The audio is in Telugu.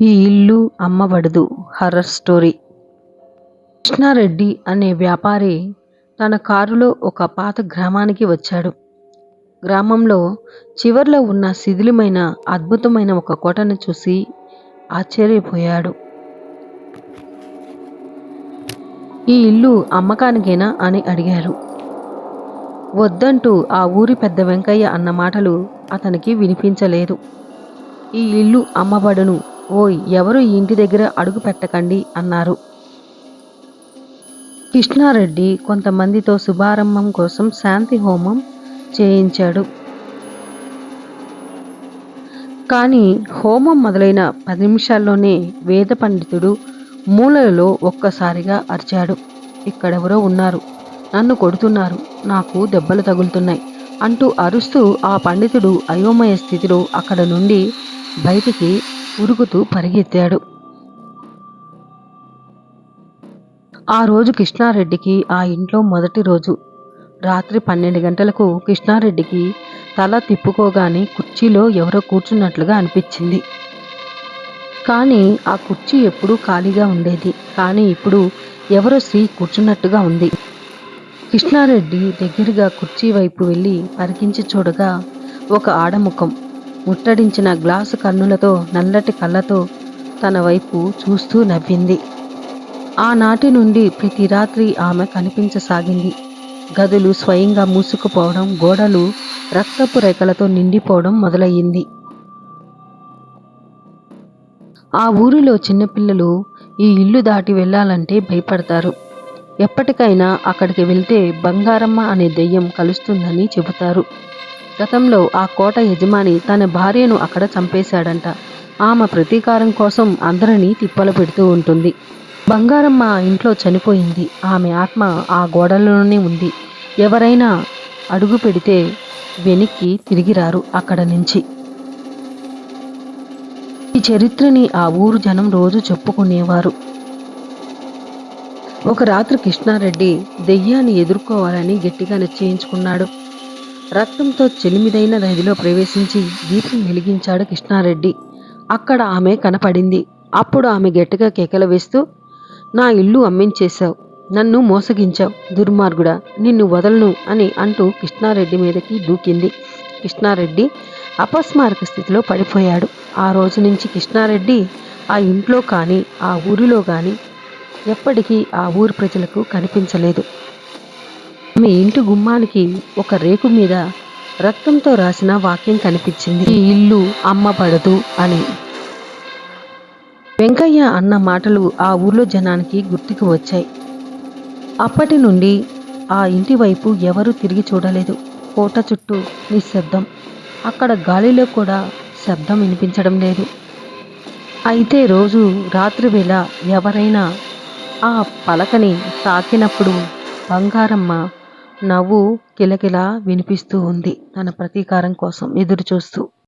ఈ ఇల్లు అమ్మబడదు. Horror story. కృష్ణారెడ్డి అనే వ్యాపారి తన కారులో ఒక పాత గ్రామానికి వచ్చాడు. గ్రామంలో చివర్లో ఉన్న శిథిలమైన అద్భుతమైన ఒక కోటను చూసి ఆశ్చర్యపోయాడు. ఈ ఇల్లు అమ్మకానికేనా అని అడిగారు. వద్దంటూ ఆ ఊరి పెద్ద వెంకయ్య అన్న మాటలు అతనికి వినిపించలేదు. ఈ ఇల్లు అమ్మబడును ఓయ్ ఎవరు ఈ ఇంటి దగ్గర అడుగు పెట్టకండి అన్నారు. కృష్ణారెడ్డి కొంతమందితో శుభారంభం కోసం శాంతి హోమం చేయించాడు. కానీ హోమం మొదలైన పది నిమిషాల్లోనే వేద పండితుడు మూలలో ఒక్కసారిగా అరిచాడు. ఇక్కడెవరో ఉన్నారు. నన్ను కొడుతున్నారు. నాకు దెబ్బలు తగులుతున్నాయి అంటూ అరుస్తూ ఆ పండితుడు అయోమయ స్థితిలో అక్కడ నుండి బయటికి ఉరుకుతూ పరిగెత్తాడు. ఆ రోజు కృష్ణారెడ్డికి ఆ ఇంట్లో మొదటి రోజు. రాత్రి పన్నెండు గంటలకు కృష్ణారెడ్డికి తల తిప్పుకోగానే కుర్చీలో ఎవరో కూర్చున్నట్లుగా అనిపించింది. కానీ ఆ కుర్చీ ఎప్పుడూ ఖాళీగా ఉండేది. కానీ ఇప్పుడు ఎవరో స్త్రీ కూర్చున్నట్టుగా ఉంది. కృష్ణారెడ్డి దగ్గరగా కుర్చీ వైపు వెళ్ళి పరికించి చూడగా ఒక ఆడముఖం ముట్టడించిన గ్లాసు కన్నులతో నల్లటి కళ్ళతో తన వైపు చూస్తూ నవ్వింది. ఆనాటి నుండి ప్రతి రాత్రి ఆమె కనిపించసాగింది. గదులు స్వయంగా మూసుకుపోవడం గోడలు రక్తపు రేఖలతో నిండిపోవడం మొదలయ్యింది. ఆ ఊరిలో చిన్నపిల్లలు ఈ ఇల్లు దాటి వెళ్ళాలంటే భయపడతారు. ఎప్పటికైనా అక్కడికి వెళ్తే బంగారమ్మ అనే దెయ్యం కలుస్తుందని చెబుతారు. గతంలో ఆ కోట యజమాని తన భార్యను అక్కడ చంపేశాడంట. ఆమె ప్రతీకారం కోసం అందరినీ తిప్పలు పెడుతూ ఉంటుంది. బంగారమ్మ ఇంట్లో చనిపోయింది. ఆమె ఆత్మ ఆ గోడలోనే ఉంది. ఎవరైనా అడుగు పెడితే వెనక్కి తిరిగిరారు అక్కడ నుంచి. ఈ చరిత్రని ఆ ఊరు జనం రోజు చెప్పుకునేవారు. ఒక రాత్రి కృష్ణారెడ్డి దెయ్యాన్ని ఎదుర్కోవాలని గట్టిగా నిశ్చయించుకున్నాడు రక్తంతో చెలిమిదైన నదిలో ప్రవేశించి దీపం వెలిగించాడు కృష్ణారెడ్డి. అక్కడ ఆమె కనపడింది. అప్పుడు ఆమె గట్టిగా కేకలు వేస్తూ నా ఇల్లు అమ్మించేశావు. నన్ను మోసగించావు. దుర్మార్గుడా నిన్ను వదలను అని అంటూ కృష్ణారెడ్డి మీదకి దూకింది. కృష్ణారెడ్డి అపస్మారక స్థితిలో పడిపోయాడు. ఆ రోజు నుంచి కృష్ణారెడ్డి ఆ ఇంట్లో కానీ ఆ ఊరిలో కానీ ఎప్పటికీ ఆ ఊరి ప్రజలకు కనిపించలేదు. ఆమె ఇంటి గుమ్మానికి ఒక రేకు మీద రక్తంతో రాసిన వాక్యం కనిపించింది. ఈ ఇల్లు అమ్మబడదు అని. వెంకయ్య అన్న మాటలు ఆ ఊర్లో జనానికి గుర్తుకు వచ్చాయి. అప్పటి నుండి ఆ ఇంటి వైపు ఎవరూ తిరిగి చూడలేదు. కోట చుట్టూ నిశ్శబ్దం. అక్కడ గాలిలో కూడా శబ్దం వినిపించడం లేదు. అయితే రోజు రాత్రి వేళ ఎవరైనా ఆ పలకని తాకినప్పుడు బంగారమ్మ నవ్వు కిలకిలా వినిపిస్తూ ఉంది తన ప్రతీకారం కోసం ఎదురు చూస్తూ